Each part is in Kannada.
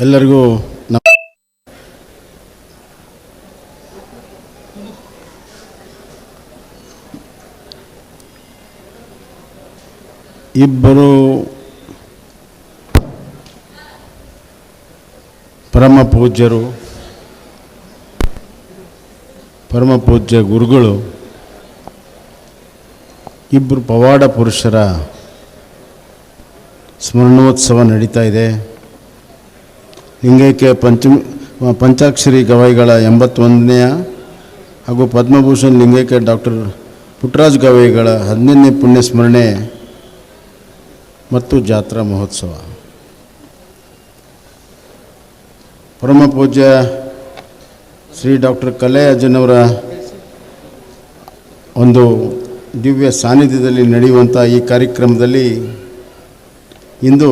ಎಲ್ಲರಿಗೂ ಇಬ್ಬರು ಪರಮ ಪೂಜ್ಯರು ಪರಮ ಪೂಜ್ಯ ಗುರುಗಳು ಇಬ್ಬರು ಪವಾಡ ಪುರುಷರ ಸ್ಮರಣೋತ್ಸವ ನಡೀತಾ ಇದೆ. ಲಿಂಗೈಕ್ಯ ಪಂಚಮಿ ಪಂಚಾಕ್ಷರಿ ಗವಾಯಿಗಳ ಎಂಬತ್ತೊಂದನೆಯ ಹಾಗೂ ಪದ್ಮಭೂಷಣ್ ಲಿಂಗೈಕ್ಯ ಡಾಕ್ಟರ್ ಪುಟ್ಟರಾಜ್ ಗವಾಯಿಗಳ ಹದಿನೈದನೇ ಪುಣ್ಯ ಸ್ಮರಣೆ ಮತ್ತು ಜಾತ್ರಾ ಮಹೋತ್ಸವ. ಪರಮ ಪೂಜ್ಯ ಶ್ರೀ ಡಾಕ್ಟರ್ ಕಲೆ ಅಜ್ಜನವರ ಒಂದು ದಿವ್ಯ ಸಾನ್ನಿಧ್ಯದಲ್ಲಿ ನಡೆಯುವಂಥ ಈ ಕಾರ್ಯಕ್ರಮದಲ್ಲಿ ಇಂದು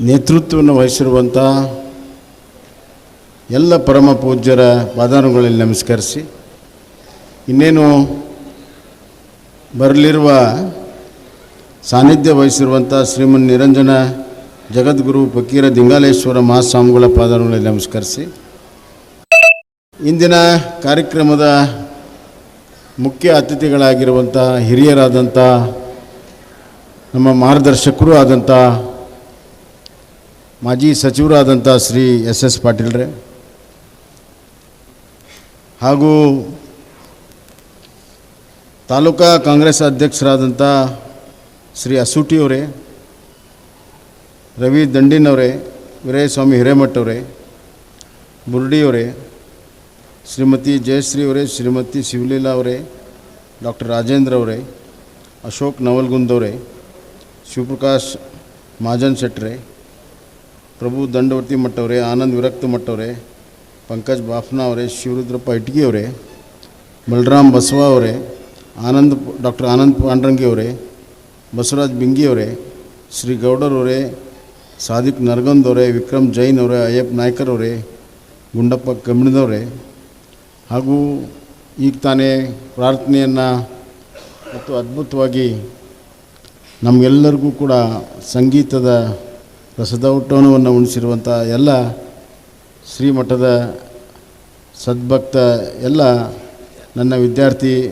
ನೇತೃತ್ವವನ್ನು ವಹಿಸಿರುವಂಥ ಎಲ್ಲ ಪರಮ ಪೂಜ್ಯರ ಪಾದಾನುಗಳಲ್ಲಿ ನಮಸ್ಕರಿಸಿ. ಇನ್ನೇನು ಬರಲಿರುವ ಸಾನ್ನಿಧ್ಯ ವಹಿಸಿರುವಂಥ ಶ್ರೀಮನ್ ನಿರಂಜನ ಜಗದ್ಗುರು ಫಕೀರ ದಿಂಗಾಲೇಶ್ವರ ಮಹಾಸ್ವಾಮಿಗಳ ಪಾದಾನುಗಳಲ್ಲಿ ನಮಸ್ಕರಿಸಿ. ಇಂದಿನ ಕಾರ್ಯಕ್ರಮದ ಮುಖ್ಯ ಅತಿಥಿಗಳಾಗಿರುವಂಥ ಹಿರಿಯರಾದಂಥ ನಮ್ಮ ಮಾರ್ಗದರ್ಶಕರು ಆದಂಥ ಮಾಜಿ ಸಚಿವರಾದಂಥ ಶ್ರೀ ಎಸ್ ಎಸ್ ಪಾಟೀಲ್ರೆ ಹಾಗೂ ತಾಲೂಕಾ ಕಾಂಗ್ರೆಸ್ ಅಧ್ಯಕ್ಷರಾದಂಥ ಶ್ರೀ ಅಸೂಟಿಯವರೇ ರವಿ ದಂಡಿನವರೇ ವೀರಯ್ಯಸ್ವಾಮಿ ಹಿರೇಮಠವರೇ ಬುರ್ಡಿಯವರೇ ಶ್ರೀಮತಿ ಜಯಶ್ರೀ ಅವರೇ, ಶ್ರೀಮತಿ ಶಿವಲೀಲಾ ಅವರೇ, ಡಾಕ್ಟರ್ ರಾಜೇಂದ್ರ ಅವರೇ, ಅಶೋಕ್ ನವಲ್ಗುಂದವರೇ ಶಿವಪ್ರಕಾಶ್ ಮಾಜನ್ ಶೆಟ್ರೆ ಪ್ರಭು ದಂಡವರ್ತಿ ಮಟ್ಟವರೇ, ಆನಂದ್ ವಿರಕ್ತ ಮಟ್ಟವರೇ, ಪಂಕಜ್ ಬಾಫ್ನಾ ಅವರೇ, ಶಿವರುದ್ರಪ್ಪ ಇಟ್ಗಿ ಅವರೇ, ಬಲರಾಮ್ ಬಸವ ಅವರೇ, ಆನಂದ್ ಡಾಕ್ಟರ್ ಆನಂದ್ ಪಾಂಡ್ರಂಗಿ ಅವರೇ, ಬಸವರಾಜ್ ಬಿಂಗಿ ಅವರೇ, ಶ್ರೀ ಗೌಡರವರೇ ಸಾದಿಕ್ ನರಗಂದ್ ಅವರೇ, ವಿಕ್ರಮ್ ಜೈನ್ ಅವರೇ, ಅಯ್ಯಪ್ಪ ನಾಯ್ಕರ್ ಅವರೇ, ಗುಂಡಪ್ಪ ಕಮ್ಮಿಣದವರೇ ಹಾಗೂ ಈಗ ತಾನೇ ಪ್ರಾರ್ಥನೆಯನ್ನು ಮತ್ತು ಅದ್ಭುತವಾಗಿ ನಮಗೆಲ್ಲರಿಗೂ ಕೂಡ ಸಂಗೀತದ ರಸದೌಟವನ್ನು ಉಣಿಸಿರುವಂಥ ಎಲ್ಲ ಶ್ರೀಮಠದ ಸದ್ಭಕ್ತ ಎಲ್ಲ ನನ್ನ ವಿದ್ಯಾರ್ಥಿ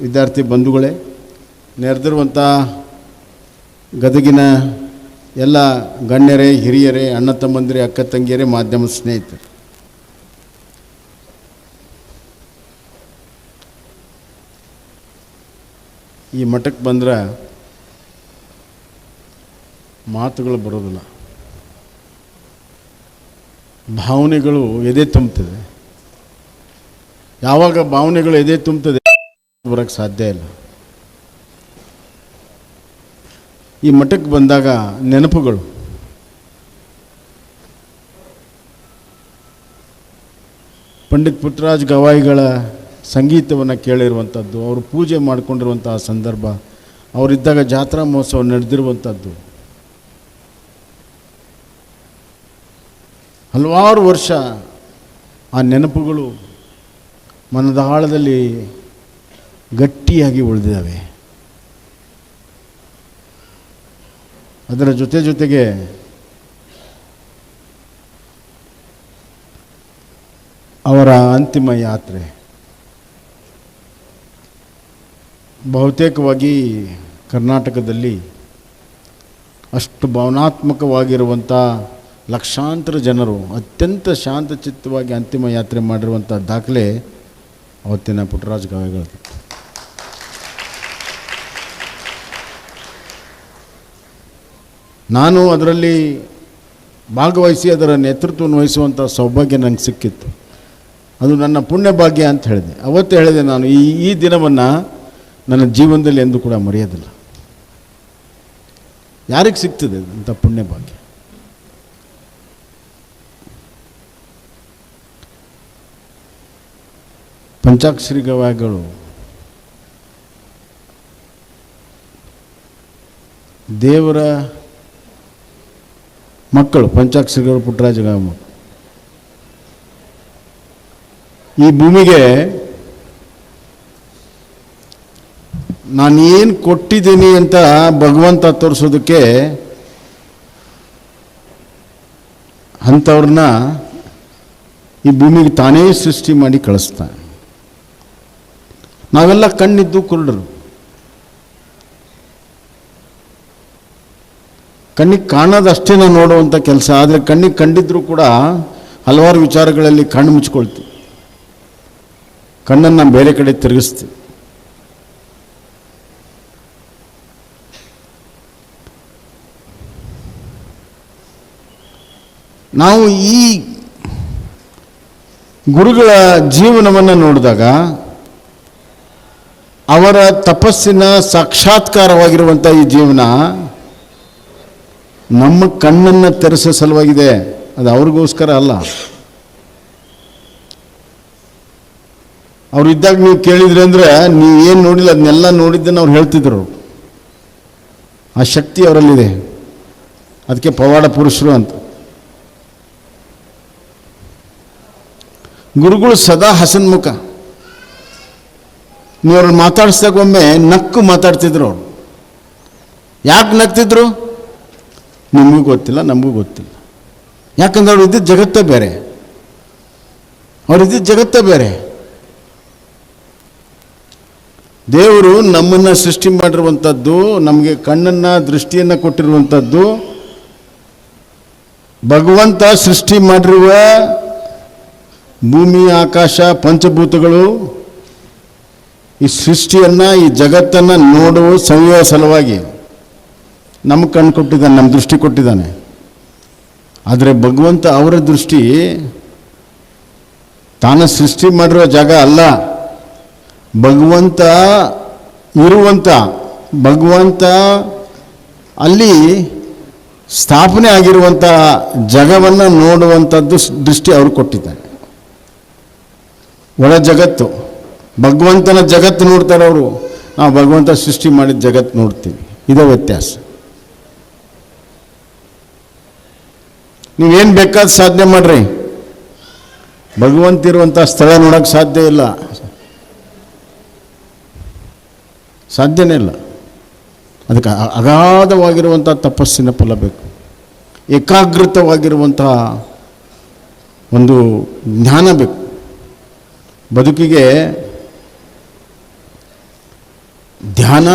ವಿದ್ಯಾರ್ಥಿ ಬಂಧುಗಳೇ ನೆರೆದಿರುವಂಥ ಗದಗಿನ ಎಲ್ಲ ಗಣ್ಯರೇ, ಹಿರಿಯರೇ, ಅಣ್ಣ ತಮ್ಮಂದಿರೇ, ಅಕ್ಕ ತಂಗಿಯರೇ, ಮಾಧ್ಯಮ ಸ್ನೇಹಿತರು. ಈ ಮಠಕ್ಕೆ ಬಂದ್ರೆ ಮಾತುಗಳು ಬರೋದಿಲ್ಲ. ಭಾವನೆಗಳು ಎದೆ ತುಂಬುತ್ತದೆ ಯಾವಾಗ ಭಾವನೆಗಳು ಎದೆ ತುಂಬುತ್ತದೆ ಬರೋಕ್ಕೆ ಸಾಧ್ಯ ಇಲ್ಲ. ಈ ಮಠಕ್ಕೆ ಬಂದಾಗ ನೆನಪುಗಳು. ಪಂಡಿತ್ ಪುಟ್ಟರಾಜ್ ಗವಾಯಿಗಳ ಸಂಗೀತವನ್ನು ಕೇಳಿರುವಂಥದ್ದು ಅವರು ಪೂಜೆ ಮಾಡಿಕೊಂಡಿರುವಂತಹ ಸಂದರ್ಭ, ಅವರಿದ್ದಾಗ ಜಾತ್ರಾ ಮಹೋತ್ಸವ ನಡೆದಿರುವಂಥದ್ದು ಹಲವಾರು ವರ್ಷ ಆ ನೆನಪುಗಳು ಮನದ ಆಳದಲ್ಲಿ ಗಟ್ಟಿಯಾಗಿ ಉಳಿದಿದ್ದಾವೆ. ಅದರ ಜೊತೆ ಜೊತೆಗೆ ಅವರ ಅಂತಿಮ ಯಾತ್ರೆ. ಬಹುತೇಕವಾಗಿ ಕರ್ನಾಟಕದಲ್ಲಿ ಅಷ್ಟು ಭಾವನಾತ್ಮಕವಾಗಿರುವಂಥ ಲಕ್ಷಾಂತರ ಜನರು ಅತ್ಯಂತ ಶಾಂತಚಿತ್ತವಾಗಿ ಅಂತಿಮ ಯಾತ್ರೆ ಮಾಡಿರುವಂಥ ದಾಖಲೆ ಅವತ್ತಿನ ಪುಟ್ಟರಾಜ ಗವಾಯಿಗಳದ್ದು ನಾನು ಅದರಲ್ಲಿ ಭಾಗವಹಿಸಿ ಅದರ ನೇತೃತ್ವವನ್ನು ವಹಿಸುವಂಥ ಸೌಭಾಗ್ಯ ನನಗೆ ಸಿಕ್ಕಿತ್ತು. ಅದು ನನ್ನ ಪುಣ್ಯ ಭಾಗ್ಯ ಅಂತ ಹೇಳಿದೆ. ಅವತ್ತು ಹೇಳಿದೆ ನಾನು, ಈ ಈ ದಿನವನ್ನು ನನ್ನ ಜೀವನದಲ್ಲಿ ಎಂದೂ ಕೂಡ ಮರೆಯೋದಿಲ್ಲ. ಯಾರಿಗೆ ಸಿಗ್ತದೆ ಅಂಥ ಪುಣ್ಯ ಭಾಗ್ಯ? ಪಂಚಾಕ್ಷರಿ ಗವಾಯಿಗಳು ದೇವರ ಮಕ್ಕಳು ಪಂಚಾಕ್ಷರಿಗಳು ಪುಟ್ಟರಾಜ ಗಾಮ ಈ ಭೂಮಿಗೆ ನಾನೇನು ಕೊಟ್ಟಿದ್ದೀನಿ ಅಂತ ಭಗವಂತ ತೋರಿಸೋದಕ್ಕೆ ಅಂಥವ್ರನ್ನ ಈ ಭೂಮಿಗೆ ತಾನೇ ಸೃಷ್ಟಿ ಮಾಡಿ ಕಳಿಸ್ತಾನೆ. ನಾವೆಲ್ಲ ಕಣ್ಣಿದ್ದು ಕುರುಡರು. ಕಣ್ಣಿಗೆ ಕಾಣೋದಷ್ಟೇ ನಾವು ನೋಡುವಂಥ ಕೆಲಸ, ಆದರೆ ಕಣ್ಣಿಗೆ ಕಂಡಿದ್ರೂ ಕೂಡ ಹಲವಾರು ವಿಚಾರಗಳಲ್ಲಿ ಕಣ್ಣು ಮುಚ್ಕೊಳ್ತೀವಿ ಕಣ್ಣನ್ನು ಬೇರೆ ಕಡೆ ತಿರುಗಿಸ್ತೀವಿ ನಾವು ಈ ಗುರುಗಳ ಜೀವನವನ್ನು ನೋಡಿದಾಗ ಅವರ ತಪಸ್ಸಿನ ಸಾಕ್ಷಾತ್ಕಾರವಾಗಿರುವಂಥ ಈ ಜೀವನ ನಮ್ಮ ಕಣ್ಣನ್ನು ತೆರೆಸೋ ಸಲುವಾಗಿದೆ. ಅದು ಅವ್ರಿಗೋಸ್ಕರ ಅಲ್ಲ. ಅವ್ರು ಇದ್ದಾಗ ನೀವು ಕೇಳಿದ್ರಿ ಅಂದರೆ ಏನು ನೋಡಿಲ್ಲ, ಅದನ್ನೆಲ್ಲ ನೋಡಿದ್ದನ್ನು ಅವ್ರು ಹೇಳ್ತಿದ್ರು. ಆ ಶಕ್ತಿ ಅವರಲ್ಲಿದೆ. ಅದಕ್ಕೆ ಪವಾಡ ಪುರುಷರು ಅಂತ. ಗುರುಗಳು ಸದಾ ಹಸನ್ಮುಖ. ನೀವು ಮಾತಾಡ್ಸ್ದಾಗ ಒಮ್ಮೆ ನಕ್ಕು ಮಾತಾಡ್ತಿದ್ರು ಅವರು. ಯಾಕೆ ನಗ್ತಿದ್ರು? ನಿಮಗೂ ಗೊತ್ತಿಲ್ಲ, ನಮಗೂ ಗೊತ್ತಿಲ್ಲ. ಯಾಕಂದ್ರೆ ಅವ್ರು ಇದ್ದಿದ್ದ ಜಗತ್ತೇ ಬೇರೆ. ಅವ್ರು ಇದ್ದಿದ್ದು ಜಗತ್ತೇ ಬೇರೆ. ದೇವರು ನಮ್ಮನ್ನು ಸೃಷ್ಟಿ ಮಾಡಿರುವಂಥದ್ದು ನಮಗೆ ಕಣ್ಣನ್ನು, ದೃಷ್ಟಿಯನ್ನು ಕೊಟ್ಟಿರುವಂಥದ್ದು ಭಗವಂತ ಸೃಷ್ಟಿ ಮಾಡಿರುವ ಭೂಮಿ, ಆಕಾಶ, ಪಂಚಭೂತಗಳು ಈ ಸೃಷ್ಟಿಯನ್ನು, ಈ ಜಗತ್ತನ್ನು ನೋಡುವ ಸಂಯೋಗ ಸಲುವಾಗಿ ನಮ್ಮ ಕಣ್ಣು ಕೊಟ್ಟಿದ್ದಾನೆ, ನಮ್ಮ ದೃಷ್ಟಿ ಕೊಟ್ಟಿದ್ದಾನೆ. ಆದರೆ ಭಗವಂತ ಅವರ ದೃಷ್ಟಿ ತಾನು ಸೃಷ್ಟಿ ಮಾಡಿರೋ ಜಾಗ ಅಲ್ಲ. ಭಗವಂತ ಇರುವಂಥ ಭಗವಂತ ಅಲ್ಲಿ ಸ್ಥಾಪನೆ ಆಗಿರುವಂಥ ಜಗವನ್ನು ನೋಡುವಂಥದ್ದು ದೃಷ್ಟಿ ಅವರು ಕೊಟ್ಟಿದ್ದಾರೆ. ಒಳ ಜಗತ್ತು. ಭಗವಂತನ ಜಗತ್ತು ನೋಡ್ತಾರೆ ಅವರು. ನಾವು ಭಗವಂತ ಸೃಷ್ಟಿ ಮಾಡಿದ ಜಗತ್ತು ನೋಡ್ತೀವಿ. ಇದೇ ವ್ಯತ್ಯಾಸ. ನೀವೇನು ಬೇಕಾದ ಸಾಧನೆ ಮಾಡ್ರಿ. ಭಗವಂತ ಇರುವಂಥ ಸ್ಥಳ ನೋಡೋಕ್ಕೆ ಸಾಧ್ಯ ಇಲ್ಲ. ಸಾಧ್ಯನೇ ಇಲ್ಲ. ಅದಕ್ಕೆ ಅಗಾಧವಾಗಿರುವಂಥ ತಪಸ್ಸಿನ ಫಲ ಬೇಕು. ಏಕಾಗ್ರತವಾಗಿರುವಂತಹ ಒಂದು ಜ್ಞಾನ ಬೇಕು. ಬದುಕಿಗೆ ಧ್ಯಾನ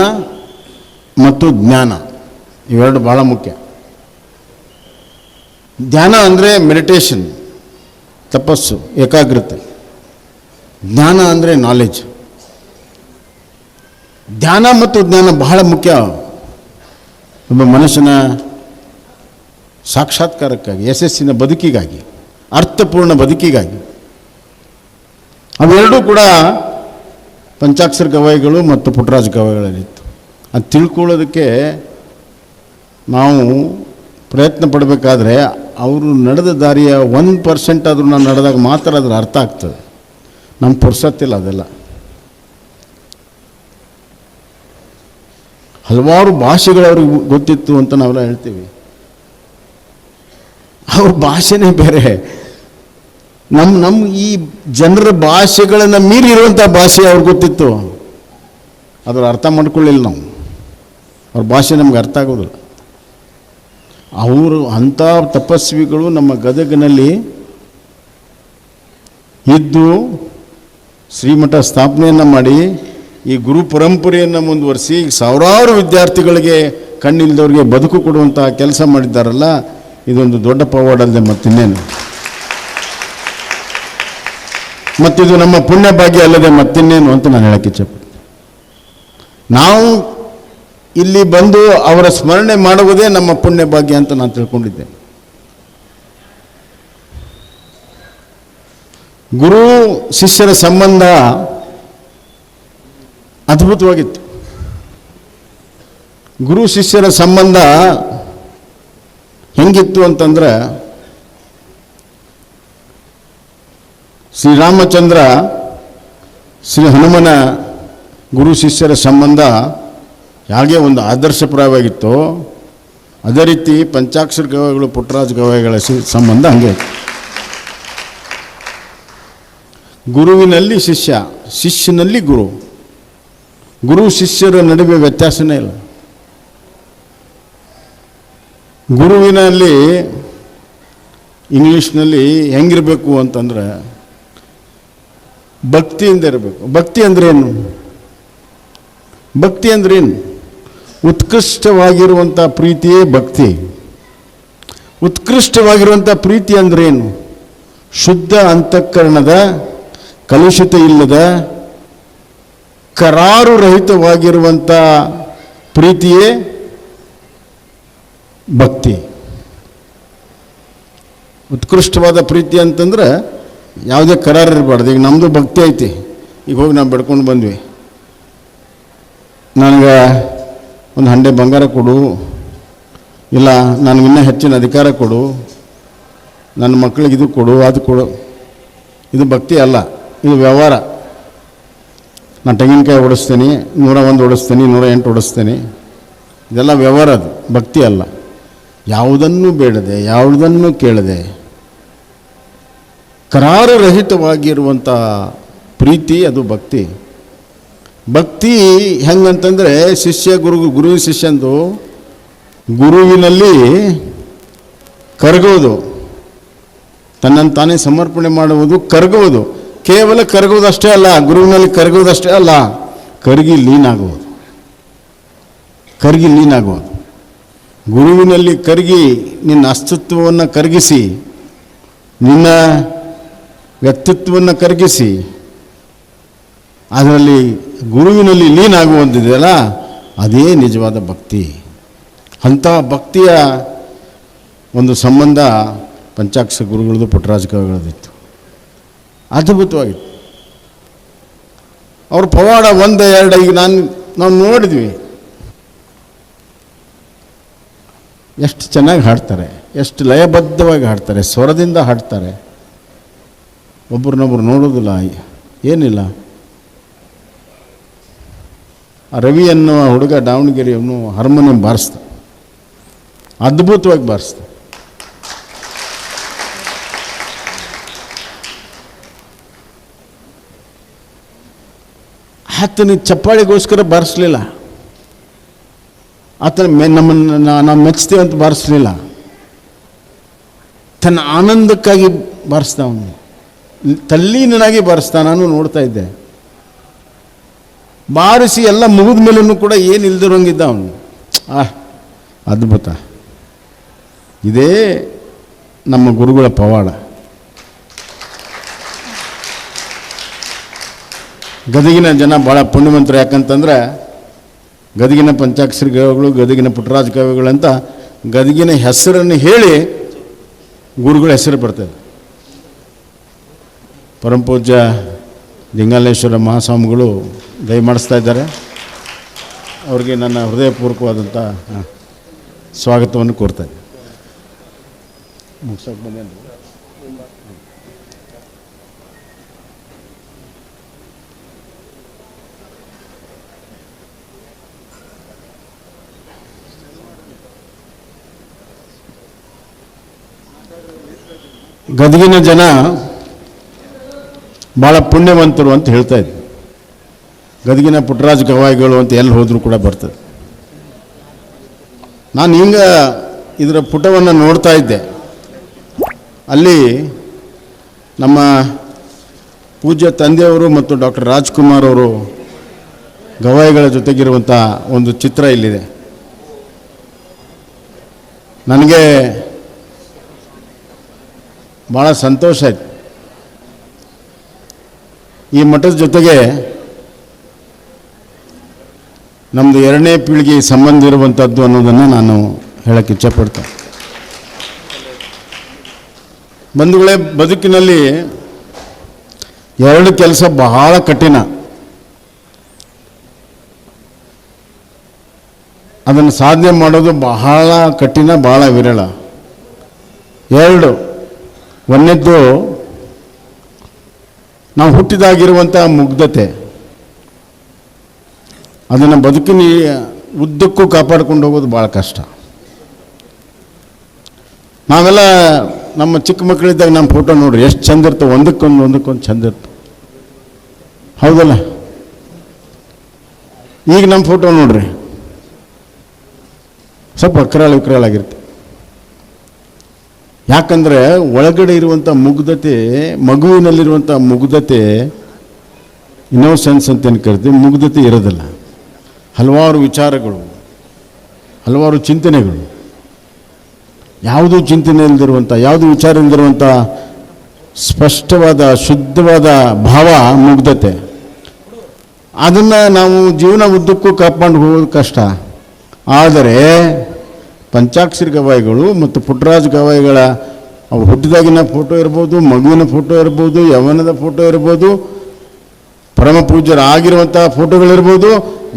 ಮತ್ತು ಜ್ಞಾನ, ಇವೆರಡು ಭಾಳ ಮುಖ್ಯ. ಧ್ಯಾನ ಅಂದರೆ ಮೆಡಿಟೇಷನ್ ತಪಸ್ಸು, ಏಕಾಗ್ರತೆ. ಜ್ಞಾನ ಅಂದರೆ ನಾಲೆಜ್ ಧ್ಯಾನ ಮತ್ತು ಜ್ಞಾನ ಬಹಳ ಮುಖ್ಯ. ಒಬ್ಬ ಮನುಷ್ಯನ ಸಾಕ್ಷಾತ್ಕಾರಕ್ಕಾಗಿ, ಯಶಸ್ಸಿನ ಬದುಕಿಗಾಗಿ, ಅರ್ಥಪೂರ್ಣ ಬದುಕಿಗಾಗಿ. ಅವೆರಡೂ ಕೂಡ ಪಂಚಾಕ್ಷರ ಗವಾಯಿಗಳು ಮತ್ತು ಪುಟ್ಟರಾಜ ಗವಾಯಿಗಳಲ್ಲಿತ್ತು ಅದು ತಿಳ್ಕೊಳ್ಳೋದಕ್ಕೆ ನಾವು ಪ್ರಯತ್ನ ಪಡಬೇಕಾದ್ರೆ ಅವರು ನಡೆದ ದಾರಿಯ ಒನ್ ಪರ್ಸೆಂಟ್ ಆದರೂ ನಾನು ನಡೆದಾಗ ಮಾತ್ರ ಅದ್ರ ಅರ್ಥ ಆಗ್ತದೆ. ನಮ್ಮ ಪುರ್ಸತ್ತಿಲ್ಲ ಅದೆಲ್ಲ. ಹಲವಾರು ಭಾಷೆಗಳು ಅವ್ರಿಗೆ ಗೊತ್ತಿತ್ತು ಅಂತ ನಾವೆಲ್ಲ ಹೇಳ್ತೀವಿ. ಅವ್ರ ಭಾಷೆನೇ ಬೇರೆ. ನಮ್ಮ ನಮ್ಮ ಈ ಜನರ ಭಾಷೆಗಳನ್ನು ಮೀರಿರುವಂಥ ಭಾಷೆ ಅವ್ರಿಗೆ ಗೊತ್ತಿತ್ತು. ಅದ್ರ ಅರ್ಥ ಮಾಡ್ಕೊಳ್ಳಿಲ್ಲ ನಾವು. ಅವ್ರ ಭಾಷೆ ನಮ್ಗೆ ಅರ್ಥ ಆಗೋದು ಅವರು ಅಂಥ ತಪಸ್ವಿಗಳು ನಮ್ಮ ಗದಗಿನಲ್ಲಿ ಇದ್ದು ಶ್ರೀಮಠ ಸ್ಥಾಪನೆಯನ್ನು ಮಾಡಿ, ಈ ಗುರು ಪರಂಪರೆಯನ್ನು ಮುಂದುವರಿಸಿ ಸಾವಿರಾರು ವಿದ್ಯಾರ್ಥಿಗಳಿಗೆ ಕಣ್ಣಿಲ್ದವ್ರಿಗೆ ಬದುಕು ಕೊಡುವಂಥ ಕೆಲಸ ಮಾಡಿದ್ದಾರಲ್ಲ, ಇದೊಂದು ದೊಡ್ಡ ಪವಾಡಲ್ಲದೆ ಮತ್ತಿನ್ನೇನು. ಮತ್ತಿದು ನಮ್ಮ ಪುಣ್ಯ ಭಾಗ್ಯ ಅಲ್ಲದೆ ಮತ್ತಿನ್ನೇನು ಅಂತ ನಾನು ಹೇಳಕ್ಕೆ ಇಚ್ಛಪಡ್ತೀನಿ. ನಾವು ಇಲ್ಲಿ ಬಂದು ಅವರ ಸ್ಮರಣೆ ಮಾಡುವುದೇ ನಮ್ಮ ಪುಣ್ಯ ಭಾಗ್ಯ ಅಂತ ನಾನು ತಿಳ್ಕೊಂಡಿದ್ದೆ ಗುರು, ಶಿಷ್ಯರ ಸಂಬಂಧ ಅದ್ಭುತವಾಗಿತ್ತು. ಗುರು, ಶಿಷ್ಯರ ಸಂಬಂಧ ಹೆಂಗಿತ್ತು ಅಂತಂದ್ರೆ ಶ್ರೀರಾಮಚಂದ್ರ, ಶ್ರೀ ಹನುಮನ ಗುರು ಶಿಷ್ಯರ ಸಂಬಂಧ ಹೇಗೆ ಒಂದು ಆದರ್ಶಪ್ರಾಯವಾಗಿತ್ತು ಅದೇ ರೀತಿ ಪಂಚಾಕ್ಷರ ಗವಾಯಿಗಳು, ಪುಟ್ಟರಾಜ ಗವಾಯಿಗಳ ಸಿ- ಸಂಬಂಧ ಹಾಗೆ. ಗುರುವಿನಲ್ಲಿ ಶಿಷ್ಯ, ಶಿಷ್ಯನಲ್ಲಿ ಗುರು. ಗುರು ಶಿಷ್ಯರ ನಡುವೆ ವ್ಯತ್ಯಾಸನೇ ಇಲ್ಲ. ಗುರುವಿನಲ್ಲಿ ಇಂಗ್ಲೀಷ್ನಲ್ಲಿ ಹೆಂಗಿರಬೇಕು ಅಂತಂದ್ರೆ ಭಕ್ತಿಯಿಂದ ಇರಬೇಕು. ಭಕ್ತಿ ಅಂದ್ರೇನು ಭಕ್ತಿ ಅಂದ್ರೇನು ಉತ್ಕೃಷ್ಟವಾಗಿರುವಂಥ ಪ್ರೀತಿಯೇ ಭಕ್ತಿ. ಉತ್ಕೃಷ್ಟವಾಗಿರುವಂಥ ಪ್ರೀತಿ ಅಂದ್ರೇನು ಶುದ್ಧ ಅಂತಃಕರಣದ ಕಲುಷಿತ ಇಲ್ಲದ ಕರಾರು ರಹಿತವಾಗಿರುವಂಥ ಪ್ರೀತಿಯೇ ಭಕ್ತಿ. ಉತ್ಕೃಷ್ಟವಾದ ಪ್ರೀತಿ ಅಂತಂದ್ರೆ ಯಾವುದೇ ಕರಾರ ಇರಬಾರ್ದು. ಈಗ ನಮ್ಮದು ಭಕ್ತಿ ಐತಿ. ಈಗ ಹೋಗಿ ನಾವು ಬೆಡ್ಕೊಂಡು ಬಂದ್ವಿ. ನನಗೆ ಒಂದು ಹಂಡೆ ಬಂಗಾರ ಕೊಡು. ಇಲ್ಲ ನನಗಿನ್ನೂ ಹೆಚ್ಚಿನ ಅಧಿಕಾರ ಕೊಡು. ನನ್ನ ಮಕ್ಕಳಿಗೆ ಇದು ಕೊಡು, ಅದು ಕೊಡು. ಇದು ಭಕ್ತಿ ಅಲ್ಲ, ಇದು ವ್ಯವಹಾರ. ನಾನು ತೆಂಗಿನಕಾಯಿ ಓಡಿಸ್ತೀನಿ, ನೂರ ಒಂದು ಓಡಿಸ್ತೀನಿ, ನೂರ ಎಂಟು ಓಡಿಸ್ತೀನಿ. ಇದೆಲ್ಲ ವ್ಯವಹಾರ ಅದು, ಭಕ್ತಿ ಅಲ್ಲ. ಯಾವುದನ್ನು ಬೇಡದೆ, ಯಾವುದನ್ನು ಕೇಳದೆ ಕರಾರು ರಹಿತವಾಗಿರುವಂಥ ಪ್ರೀತಿ ಅದು ಭಕ್ತಿ. ಭಕ್ತಿ ಹೆಂಗಂತಂದರೆ ಶಿಷ್ಯ ಗುರು ಗುರು ಶಿಷ್ಯಂದು ಗುರುವಿನಲ್ಲಿ ಕರಗೋದು ತನ್ನನ್ನು ತಾನೇ ಸಮರ್ಪಣೆ ಮಾಡುವುದು, ಕರಗುವುದು. ಕೇವಲ ಕರಗುವುದಷ್ಟೇ ಅಲ್ಲ, ಗುರುವಿನಲ್ಲಿ ಕರಗುವುದಷ್ಟೇ ಅಲ್ಲ, ಕರಗಿ ಲೀನಾಗುವುದು. ಕರಗಿ ಲೀನಾಗುವುದು. ಗುರುವಿನಲ್ಲಿ ಕರಗಿ ನಿನ್ನ ಅಸ್ತಿತ್ವವನ್ನು ಕರಗಿಸಿ ನಿನ್ನ ವ್ಯಕ್ತಿತ್ವವನ್ನು ಕರಗಿಸಿ ಅದರಲ್ಲಿ ಗುರುವಿನಲ್ಲಿ ಲೀನಾಗುವಂತಿದೆಯಲ್ಲ, ಅದೇ ನಿಜವಾದ ಭಕ್ತಿ. ಅಂಥ ಭಕ್ತಿಯ ಒಂದು ಸಂಬಂಧ ಪಂಚಾಕ್ಷ ಗುರುಗಳದ್ದು ಪುಟ್ಟರಾಜಕಗಳದಿತ್ತು ಅದ್ಭುತವಾಗಿತ್ತು. ಅವ್ರ ಪವಾಡ ಒಂದು, ಎರಡು, ಈಗ ನಾನು ನಾವು ನೋಡಿದ್ವಿ. ಎಷ್ಟು ಚೆನ್ನಾಗಿ ಹಾಡ್ತಾರೆ, ಎಷ್ಟು ಲಯಬದ್ಧವಾಗಿ ಹಾಡ್ತಾರೆ, ಸ್ವರದಿಂದ ಹಾಡ್ತಾರೆ. ಒಬ್ರನ್ನೊಬ್ರು ನೋಡೋದಿಲ್ಲ. ಏನಿಲ್ಲ. ರವಿ ಅನ್ನುವ ಹುಡುಗ ದಾವಣಗೆರೆಯವನು ಹಾರ್ಮೋನಿಯಂ ಬಾರಿಸ್ತ. ಅದ್ಭುತವಾಗಿ ಬಾರಿಸ್ತ. ಆತನ ಚಪ್ಪಾಳಿಗೋಸ್ಕರ ಬಾರಿಸ್ಲಿಲ್ಲ. ಆತನ ಮೆ, ನಮ್ಮನ್ನು ನಾವು ಮೆಚ್ತೀವಿ ಅಂತ ಬಾರಿಸ್ಲಿಲ್ಲ. ತನ್ನ ಆನಂದಕ್ಕಾಗಿ ಬಾರಿಸ್ದ ಅವನು ತಲ್ಲೀನನಾಗಿ ಬಾರಿಸ್ತಾ ನಾನು ನೋಡ್ತಾ ಇದ್ದೆ. ಬಾರಿಸಿ ಎಲ್ಲ ಮುಗಿದ ಮೇಲೂ ಕೂಡ ಏನು ಇಲ್ದಿರೋಂಗಿದ್ದ ಅವನು. ಆ, ಅದ್ಭುತ. ಇದೇ ನಮ್ಮ ಗುರುಗಳ ಪವಾಡ. ಗದಗಿನ ಜನ ಭಾಳ ಪುಣ್ಯವಂತರು, ಯಾಕಂತಂದ್ರೆ ಗದಗಿನ ಪಂಚಾಕ್ಷರಿ ಕವಿಗಳು ಗದಗಿನ ಪುಟ್ಟರಾಜ ಕವಿಗಳಂತ ಗದಗಿನ ಹೆಸರನ್ನು ಹೇಳಿ ಗುರುಗಳ ಹೆಸರು ಬರ್ತದೆ. ಪರಮಪೂಜ್ಯ ಲಿಂಗಾಲೇಶ್ವರ ಮಹಾಸ್ವಾಮಿಗಳು ದಯಮಾಡಿಸ್ತಾ ಇದ್ದಾರೆ. ಅವರಿಗೆ ನನ್ನ ಹೃದಯಪೂರ್ವಕವಾದಂಥ ಸ್ವಾಗತವನ್ನು ಕೋರ್ತಾ ಇದ್ದೀನಿ. ಮುಗ್ಸೋಕೆ ಗದಗಿನ ಜನ ಭಾಳ ಪುಣ್ಯವಂತರು ಅಂತ ಹೇಳ್ತಾ ಇದ್ದೆ. ಗದಗಿನ ಪುಟ್ಟರಾಜ ಗವಾಯಿಗಳು ಅಂತ ಎಲ್ಲಿ ಹೋದರೂ ಕೂಡ ಬರ್ತದೆ. ನಾನು ಹಿಂಗ ಇದರ ಪುಟವನ್ನು ನೋಡ್ತಾ ಇದ್ದೆ. ಅಲ್ಲಿ ನಮ್ಮ ಪೂಜ್ಯ ತಂದೆಯವರು ಮತ್ತು ಡಾಕ್ಟರ್ ರಾಜ್ಕುಮಾರ್ ಅವರು ಗವಾಯಿಗಳ ಜೊತೆಗಿರುವಂಥ ಒಂದು ಚಿತ್ರ ಇಲ್ಲಿದೆ. ನನಗೆ ಭಾಳ ಸಂತೋಷ ಆಯ್ತು. ಈ ಮಠದ ಜೊತೆಗೆ ನಮ್ಮದು ಎರಡನೇ ಪೀಳಿಗೆ ಸಂಬಂಧ ಇರುವಂಥದ್ದು ಅನ್ನೋದನ್ನು ನಾನು ಹೇಳಕ್ಕೆ ಇಚ್ಛಪಡ್ತೇನೆ. ಬಂಧುಗಳೇ, ಬದುಕಿನಲ್ಲಿ ಎರಡು ಕೆಲಸ ಬಹಳ ಕಠಿಣ. ಅದನ್ನು ಸಾಧನೆ ಮಾಡೋದು ಬಹಳ ಕಠಿಣ, ಬಹಳ ವಿರಳ. ಎರಡು, ಒಂದನೇದ್ದು ನಾವು ಹುಟ್ಟಿದಾಗಿರುವಂಥ ಮುಗ್ಧತೆ. ಅದನ್ನು ಬದುಕಿನ ಉದ್ದಕ್ಕೂ ಕಾಪಾಡ್ಕೊಂಡು ಹೋಗೋದು ಭಾಳ ಕಷ್ಟ. ನಾವೆಲ್ಲ ನಮ್ಮ ಚಿಕ್ಕ ಮಕ್ಕಳಿದ್ದಾಗ ನಮ್ಮ ಫೋಟೋ ನೋಡ್ರಿ, ಎಷ್ಟು ಚಂದ ಇರ್ತವೆ, ಒಂದಕ್ಕೊಂದು ಒಂದಕ್ಕೊಂದು ಚಂದ ಇರ್ತವೆ. ಹೌದಲ್ಲ? ಈಗ ನಮ್ಮ ಫೋಟೋ ನೋಡ್ರಿ. ಸ್ವಲ್ಪ ಅಕ್ರಾಳ ವಿಕ್ರಾಳ ಆಗಿರುತ್ತೆ ಯಾಕಂದರೆ ಒಳಗಡೆ ಇರುವಂಥ ಮುಗ್ಧತೆ ಮಗುವಿನಲ್ಲಿರುವಂಥ ಮುಗ್ಧತೆ ಇನ್ನೋಸೆನ್ಸ್ ಅಂತ ಏನು ಕರಿತೀವಿ? ಮುಗ್ಧತೆ ಇರೋದಿಲ್ಲ. ಹಲವಾರು ವಿಚಾರಗಳು, ಹಲವಾರು ಚಿಂತನೆಗಳು. ಯಾವುದು ಚಿಂತನೆ ಇಲ್ಲದಿರುವಂಥ ಯಾವುದು ವಿಚಾರ ಇಲ್ಲದಿರುವಂಥ ಸ್ಪಷ್ಟವಾದ, ಶುದ್ಧವಾದ ಭಾವ ಮುಗ್ಧತೆ. ಅದನ್ನು ನಾವು ಜೀವನ ಉದ್ದಕ್ಕೂ ಕಾಪಾಡು ಹೋಗೋದು ಕಷ್ಟ. ಆದರೆ ಪಂಚಾಕ್ಷರಿ ಗವಾಯಿಗಳು ಮತ್ತು ಪುಟ್ಟರಾಜ ಗವಾಯಿಗಳ ಅವ್ರು ಹುಟ್ಟಿದಾಗಿನ ಫೋಟೋ ಇರ್ಬೋದು, ಮಗುವಿನ ಫೋಟೋ ಇರ್ಬೋದು, ಯೌವನದ ಫೋಟೋ ಇರ್ಬೋದು, ಪರಮ ಪೂಜ್ಯರು ಆಗಿರುವಂಥ ಫೋಟೋಗಳಿರ್ಬೋದು,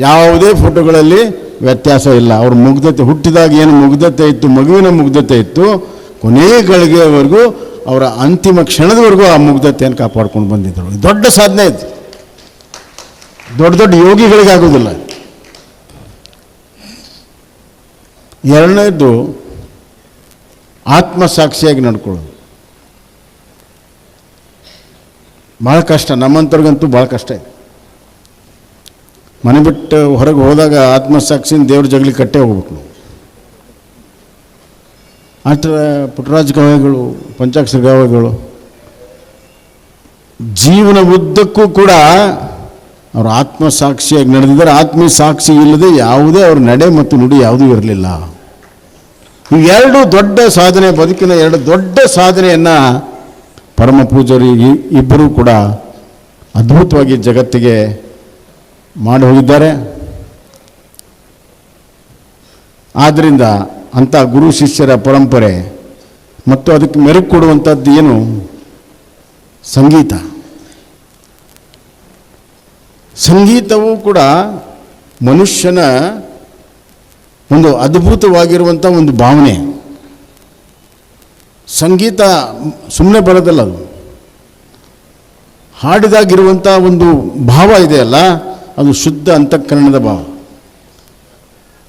ಯಾವುದೇ ಫೋಟೋಗಳಲ್ಲಿ ವ್ಯತ್ಯಾಸ ಇಲ್ಲ. ಅವ್ರ ಮುಗ್ಧತೆ, ಹುಟ್ಟಿದಾಗ ಏನು ಮುಗ್ಧತೆ ಇತ್ತು, ಮಗುವಿನ ಮುಗ್ಧತೆ ಇತ್ತು, ಕೊನೆಯ ಗಳಿಗೆಯವರೆಗೂ ಅವರ ಅಂತಿಮ ಕ್ಷಣದವರೆಗೂ ಆ ಮುಗ್ಧತೆಯನ್ನು ಕಾಪಾಡ್ಕೊಂಡು ಬಂದಿದ್ದರು. ದೊಡ್ಡ ಸಾಧನೆ ಇದು. ದೊಡ್ಡ ದೊಡ್ಡ ಯೋಗಿಗಳಿಗೆ ಆಗೋದಿಲ್ಲ ಎರಡನೇದು ಆತ್ಮಸಾಕ್ಷಿಯಾಗಿ ನಡ್ಕೊಳ್ಳೋದು. ಭಾಳ ಕಷ್ಟ ನಮ್ಮಂಥವ್ರಿಗಂತೂ ಭಾಳ ಕಷ್ಟ ಇದೆ. ಮನೆ ಬಿಟ್ಟು ಹೊರಗೆ ಹೋದಾಗ ಆತ್ಮಸಾಕ್ಷಿನ ದೇವ್ರ ಜಗಲಿ ಕಟ್ಟೆ ಹೋಗ್ಬೇಕು ನಾವು. ಥರ ಪುಟ್ಟರಾಜ ಪಂಚಾಕ್ಷರ ಗವಾಯಿಗಳು ಜೀವನ ಉದ್ದಕ್ಕೂ ಕೂಡ ಅವರು ಆತ್ಮಸಾಕ್ಷಿಯಾಗಿ ನಡೆದಿದ್ದಾರೆ. ಆತ್ಮ ಸಾಕ್ಷಿ ಇಲ್ಲದೆ ಯಾವುದೇ ಅವ್ರ ನಡೆ ಮತ್ತು ನುಡಿ ಯಾವುದೂ ಇರಲಿಲ್ಲ. ಇವೆರಡು ದೊಡ್ಡ ಸಾಧನೆ, ಬದುಕಿನ ಎರಡು ದೊಡ್ಡ ಸಾಧನೆಯನ್ನು ಪರಮ ಪೂಜರು ಇಬ್ಬರೂ ಕೂಡ ಅದ್ಭುತವಾಗಿ ಜಗತ್ತಿಗೆ ಮಾಡಿ ಹೋಗಿದ್ದಾರೆ. ಆದ್ದರಿಂದ ಅಂಥ ಗುರು ಶಿಷ್ಯರ ಪರಂಪರೆ ಮತ್ತು ಅದಕ್ಕೆ ಮೆರುಗು ಕೊಡುವಂಥದ್ದು ಏನು? ಸಂಗೀತ. ಸಂಗೀತವೂ ಕೂಡ ಮನುಷ್ಯನ ಒಂದು ಅದ್ಭುತವಾಗಿರುವಂಥ ಒಂದು ಭಾವನೆ. ಸಂಗೀತ ಸುಮ್ಮನೆ ಬರೋದಲ್ಲ ಅದು. ಹಾಡಿದಾಗಿರುವಂಥ ಒಂದು ಭಾವ ಇದೆಯಲ್ಲ, ಅದು ಶುದ್ಧ ಅಂತಃಕರಣದ ಭಾವ.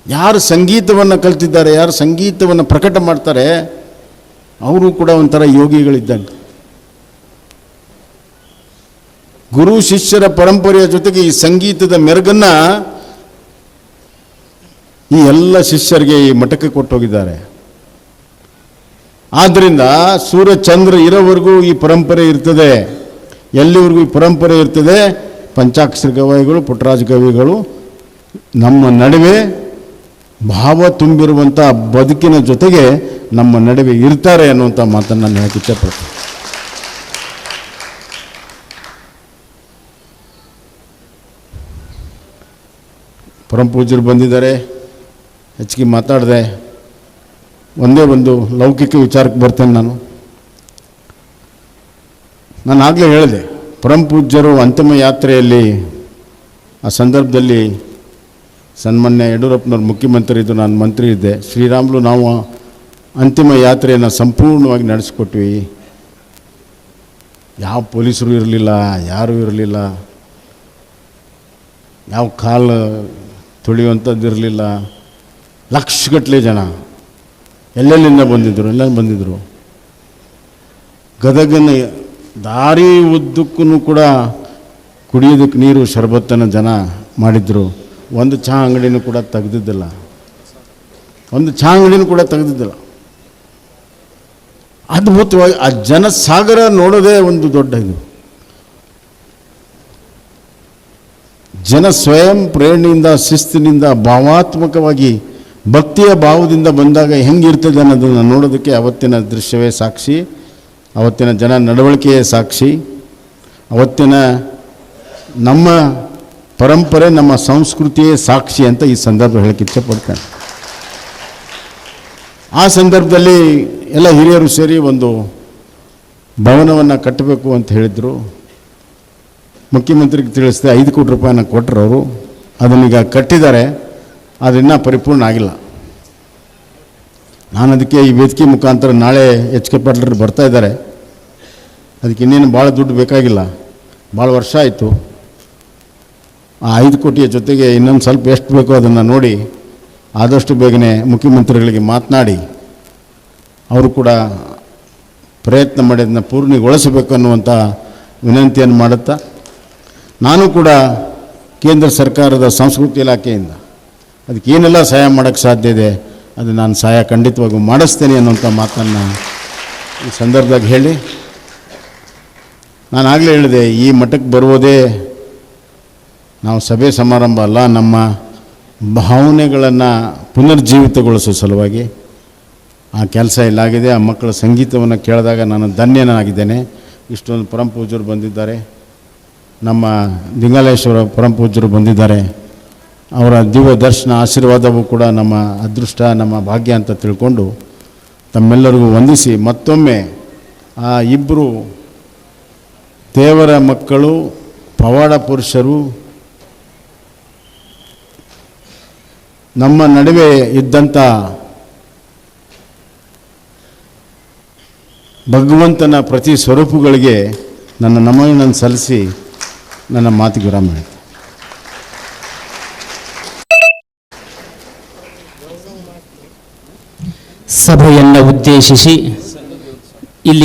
ಯಾರು ಸಂಗೀತವನ್ನು ಕಲ್ತಿದ್ದಾರೆ, ಯಾರು ಸಂಗೀತವನ್ನು ಪ್ರಕಟ ಮಾಡ್ತಾರೆ, ಅವರು ಕೂಡ ಒಂಥರ ಯೋಗಿಗಳಿದ್ದಂಗೆ. ಗುರು, ಶಿಷ್ಯರ ಪರಂಪರೆಯ ಜೊತೆಗೆ ಈ ಸಂಗೀತದ ಮೆರುಗನ್ನು ಈ ಎಲ್ಲ ಶಿಷ್ಯರಿಗೆ ಈ ಮಠಕ್ಕೆ ಕೊಟ್ಟೋಗಿದ್ದಾರೆ. ಆದ್ದರಿಂದ ಸೂರ್ಯ ಚಂದ್ರ ಇರೋವರೆಗೂ ಈ ಪರಂಪರೆ ಇರ್ತದೆ. ಎಲ್ಲಿವರೆಗೂ ಈ ಪರಂಪರೆ ಇರ್ತದೆ? ಪಂಚಾಕ್ಷರ ಕವಿಗಳು, ಪುಟ್ಟರಾಜ ಕವಿಗಳು ನಮ್ಮ ನಡುವೆ ಭಾವ ತುಂಬಿರುವಂಥ ಬದುಕಿನ ಜೊತೆಗೆ ನಮ್ಮ ನಡುವೆ ಇರ್ತಾರೆ ಅನ್ನುವಂಥ ಮಾತನ್ನು ನಾನು ಹೇಳಕ್ಕೆ ಇಷ್ಟಪಡ್ತೀನಿ. ಪರಂಪೂಜರು ಬಂದಿದ್ದಾರೆ. ಹೆಚ್ಚಿಗೆ ಮಾತಾಡಿದೆ ಒಂದೇ ಒಂದು ಲೌಕಿಕ ವಿಚಾರಕ್ಕೆ ಬರ್ತೇನೆ ನಾನು. ನಾನು ಆಗಲೇ ಹೇಳಿದೆ ಪರಮ ಪೂಜ್ಯರು ಅಂತಿಮ ಯಾತ್ರೆಯಲ್ಲಿ ಆ ಸಂದರ್ಭದಲ್ಲಿ ಸನ್ಮಾನ್ಯ ಯಡಿಯೂರಪ್ಪನವ್ರು ಮುಖ್ಯಮಂತ್ರಿ ಇದ್ದು ನಾನು ಮಂತ್ರಿ ಇದ್ದೆ. ಶ್ರೀರಾಮ್ಲು ನಾವು ಅಂತಿಮ ಯಾತ್ರೆಯನ್ನು ಸಂಪೂರ್ಣವಾಗಿ ನಡೆಸಿಕೊಟ್ವಿ. ಯಾವ ಪೊಲೀಸರು ಇರಲಿಲ್ಲ, ಯಾರೂ ಇರಲಿಲ್ಲ, ಯಾವ ಕಾಲು ತುಳಿಯುವಂಥದ್ದು ಇರಲಿಲ್ಲ ಲಕ್ಷಗಟ್ಟಲೆ ಜನ. ಎಲ್ಲೆಲ್ಲಿಂದ ಬಂದಿದ್ದರು ಎಲ್ಲ ಬಂದಿದ್ದರು ಗದಗನ ದಾರಿ ಉದ್ದಕ್ಕೂ ಕೂಡ ಕುಡಿಯೋದಕ್ಕೆ ನೀರು, ಶರಬತ್ತನ್ನು ಜನ ಮಾಡಿದ್ರು. ಒಂದು ಚಹಾ ಅಂಗಡಿನೂ ಕೂಡ ತೆಗೆದಿದ್ದಿಲ್ಲ. ಒಂದು ಚಹಾ ಅಂಗಡಿನೂ ಕೂಡ ತೆಗೆದಿದ್ದಿಲ್ಲ. ಅದ್ಭುತವಾಗಿ ಆ ಜನಸಾಗರ ನೋಡೋದೇ ಒಂದು ದೊಡ್ಡ ಇದು. ಜನ ಸ್ವಯಂ ಪ್ರೇರಣೆಯಿಂದ, ಶಿಸ್ತಿನಿಂದ, ಭಾವಾತ್ಮಕವಾಗಿ ಭಕ್ತಿಯ ಭಾವದಿಂದ ಬಂದಾಗ ಹೆಂಗಿರ್ತದೆ ಅನ್ನೋದನ್ನು ನೋಡೋದಕ್ಕೆ ಅವತ್ತಿನ ದೃಶ್ಯವೇ ಸಾಕ್ಷಿ, ಅವತ್ತಿನ ಜನ ನಡವಳಿಕೆಯೇ ಸಾಕ್ಷಿ, ಅವತ್ತಿನ ನಮ್ಮ ಪರಂಪರೆ, ನಮ್ಮ ಸಂಸ್ಕೃತಿಯೇ ಸಾಕ್ಷಿ ಅಂತ ಈ ಸಂದರ್ಭ ಹೇಳಕ್ಕೆ ಇಚ್ಛೆಪಡ್ತೇನೆ. ಆ ಸಂದರ್ಭದಲ್ಲಿ ಎಲ್ಲ ಹಿರಿಯರು ಸೇರಿ ಒಂದು ಭವನವನ್ನು ಕಟ್ಟಬೇಕು ಅಂತ ಹೇಳಿದರು. ಮುಖ್ಯಮಂತ್ರಿಗೆ ತಿಳಿಸಿದೆ ಐದು ಕೋಟಿ ರೂಪಾಯಿನ ಕೊಟ್ಟರು ಅವರು ಅದನ್ನೀಗ ಕಟ್ಟಿದ್ದಾರೆ. ಅದನ್ನು ಪರಿಪೂರ್ಣ ಆಗಿಲ್ಲ. ನಾನು ಅದಕ್ಕೆ ಈ ವೇದಿಕೆ ಮುಖಾಂತರ ನಾಳೆ ಎಚ್ ಕೆ ಪಾಟೀಲರು ಬರ್ತಾ ಇದ್ದಾರೆ. ಅದಕ್ಕೆ ಇನ್ನೇನು ಭಾಳ ದುಡ್ಡು ಬೇಕಾಗಿಲ್ಲ. ಭಾಳ ವರ್ಷ ಆಯಿತು. ಆ ಐದು ಕೋಟಿಯ ಜೊತೆಗೆ ಇನ್ನೊಂದು ಸ್ವಲ್ಪ ಎಷ್ಟು ಬೇಕೋ ಅದನ್ನು ನೋಡಿ ಆದಷ್ಟು ಬೇಗನೆ ಮುಖ್ಯಮಂತ್ರಿಗಳಿಗೆ ಮಾತನಾಡಿ. ಅವರು ಕೂಡ ಪ್ರಯತ್ನ ಮಾಡಿ ಅದನ್ನು ಪೂರ್ಣಗೊಳಿಸಬೇಕು ಅನ್ನುವಂಥ ವಿನಂತಿಯನ್ನು ಮಾಡುತ್ತಾ, ನಾನು ಕೂಡ ಕೇಂದ್ರ ಸರ್ಕಾರದ ಸಂಸ್ಕೃತಿ ಇಲಾಖೆಯಿಂದ ಅದಕ್ಕೆ ಏನೆಲ್ಲ ಸಹಾಯ ಮಾಡೋಕ್ಕೆ ಸಾಧ್ಯ ಇದೆ, ಅದು ನಾನು ಸಹಾಯ ಖಂಡಿತವಾಗೂ ಮಾಡಿಸ್ತೇನೆ ಅನ್ನೋಂಥ ಮಾತನ್ನು ಈ ಸಂದರ್ಭದಾಗ ಹೇಳಿ. ನಾನು ಆಗಲೇ ಹೇಳಿದೆ, ಈ ಮಠಕ್ಕೆ ಬರುವುದೇ ನಾವು ಸಭೆ ಸಮಾರಂಭ ಅಲ್ಲ, ನಮ್ಮ ಭಾವನೆಗಳನ್ನು ಪುನರ್ಜೀವಿತಗೊಳಿಸೋ ಸಲುವಾಗಿ ಆ ಕೆಲಸ ಇಲ್ಲಾಗಿದೆ ಆ ಮಕ್ಕಳ ಸಂಗೀತವನ್ನು ಕೇಳಿದಾಗ ನಾನು ಧನ್ಯನಾಗಿದ್ದೇನೆ. ಇಷ್ಟೊಂದು ಪರಮ ಪೂಜ್ಯರು ಬಂದಿದ್ದಾರೆ. ನಮ್ಮ ದಿಂಗಾಲೇಶ್ವರ ಪರಮ ಪೂಜ್ಯರು ಬಂದಿದ್ದಾರೆ. ಅವರ ದಿವ್ಯ ದರ್ಶನ ಆಶೀರ್ವಾದವೂ ಕೂಡ ನಮ್ಮ ಅದೃಷ್ಟ, ನಮ್ಮ ಭಾಗ್ಯ ಅಂತ ತಿಳ್ಕೊಂಡು ತಮ್ಮೆಲ್ಲರಿಗೂ ವಂದಿಸಿ ಮತ್ತೊಮ್ಮೆ ಆ ಇಬ್ಬರು ದೇವರ ಮಕ್ಕಳು, ಪವಾಡ ಪುರುಷರು ನಮ್ಮ ನಡುವೆ ಇದ್ದಂಥ ಭಗವಂತನ ಪ್ರತಿ ಸ್ವರೂಪಗಳಿಗೆ ನನ್ನ ನಮನನ್ನು ಸಲ್ಲಿಸಿ ನನ್ನ ಮಾತಿಗೆ ವಿರಾಮ ಸಭೆಯನ್ನು ಉದ್ದೇಶಿಸಿ ಇಲ್ಲಿ